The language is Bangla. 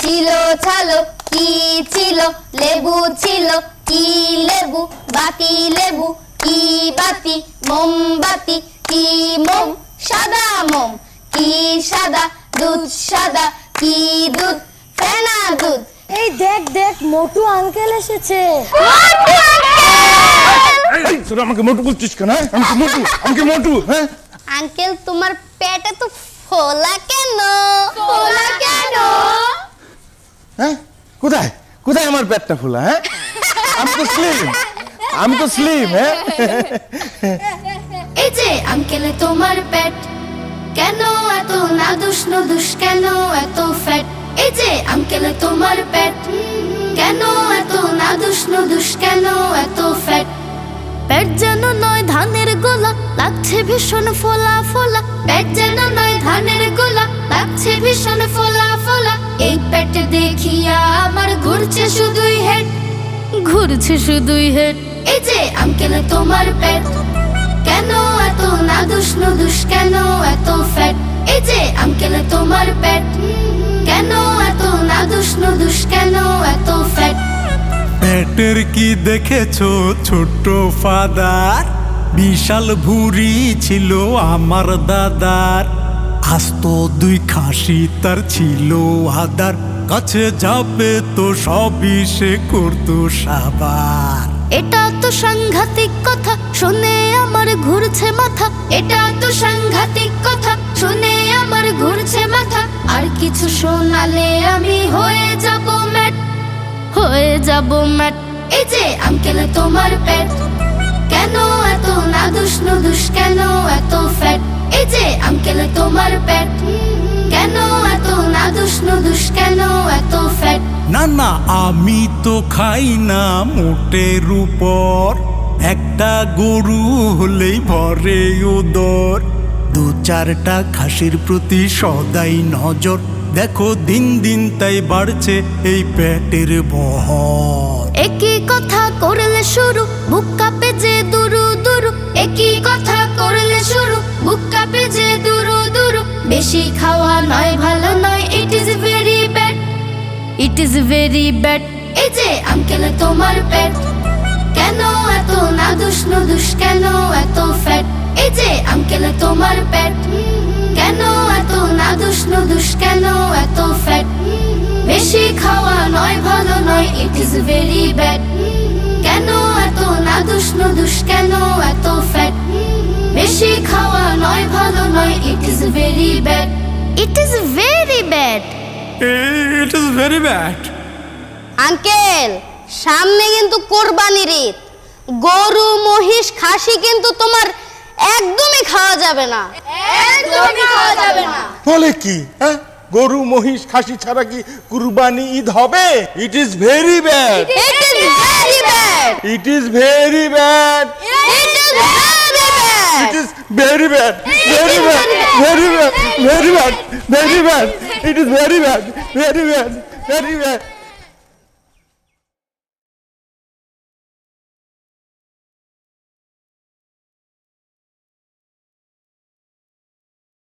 ছিল ছালো কি ছিল? লেবু ছিল কি লেবু? বাতি লেবু কি বাতি মোমবাতি কি মোম? সাদা মোম কি সাদা দুধ? সাদা কি দুধ? ফেনা দুধ। এই দেখ দেখ মোটু আঙ্কেল এসেছে। তোরা আমাকে মোটু বলছিস কেন হ্যাঁ? আমি কি মোটু আমি কি মোটু হ্যাঁ? আঙ্কেল তোমার পেটে তো ফোলা কেন? ফোলা কেন? হ্যাঁ? কোথায়? কোথায় আমার পেটটা ফোলা হ্যাঁ? আমি তো স্লিম আমি তো স্লিম হ্যাঁ? এই যে আঙ্কেলে তোমার পেট কেন এত নাদুস নদুস কেন এত ফ্যাট এই যে আঙ্কেলে তোমার পেট কেন এত নাদুস নদুস কেন এত ফ্যাট পেট যেন নয় ধানের গোলা লাগছে ভীষণ ফোলা ফোলা। পেট যেন নয় ধানের গোলা লাগছে ভীষণ ফোলা ফোলা। ঘুরছে শুধুই হেড ঘুরছে শুধুই হেড এই যে আঙ্কেলে তোমার পেট। কেন এত না নাদুস নদুস কেন এত ফ্যাট? এই যে আঙ্কেলে তোমার পেট। কেন এত নাদুস নদুস কেন এত ফ্যাট? পেটের কি দেখেছ ছোট্ট ফাদার? বিশাল ভুরি ছিল আমার দাদার। আস্ত দুই খাসি তার ছিল আদার। কাছে যাবে তো সবই সে করতো সাবার। এটা তো সাংঘাতিক কথা, শুনে আমার ঘুরছে মাথা। এটা তো সাংঘাতিক কথা, শুনে আমার ঘুরছে মাথা। আর কিছু শোনালে আমি হয়ে যাব ম্যাট, হয়ে যাব ম্যাট। এই যে আঙ্কেলে তোমার পেট কেন এত নাদুস নুদুস, কেন এত ফ্যাট এই যে আঙ্কেলে তোমার পেট নাদুস কেন এত ফ্যাট না না আমি তো খাই না মোটের উপর একটা গরু হলেই ভরে উদর। দু চারটা খাসির প্রতি সদাই নজর। দেখো দিন দিন তাই বাড়ছে এই পেটের বহর। একই কথা করলে শুরু বুক কাঁপে যে দুরু দুরু। একই কথা করলে শুরু বুক কাঁপে যে দুরু দুরু। বেশি খাওয়া ইট ইজ ভেরি ব্যাড এই যে আঙ্কেল তোমার পেট কেন এত নাদুস নুদুস কেন এত ফ্যাট এই যে আঙ্কেল তোমার পেট কেন এত নাদুস নুদুস কেন এত ফ্যাট বেশি খাওয়া নয় ভালো নয় ইট ইজ ভেরি ব্যাড কেন এত নাদুস নুদুস কেন এত ফ্যাট বেশি খাওয়া নয় ভালো নয় it is very bad it is very bad it is very bad uncle সামনে কিন্তু কোরবানির ঈদ। গরু মহিষ খাসি কিন্তু তোমার একদমই খাওয়া যাবে না। একদমই খাওয়া যাবে না। বলে কি হ্যাঁ? গরু মহিষ খাসি ছাড়া কি কুরবানি ঈদ হবে? It is very bad it is very bad it is very bad it is very bad it is very bad very bad very bad very bad, very bad. It is very bad, very bad, very bad.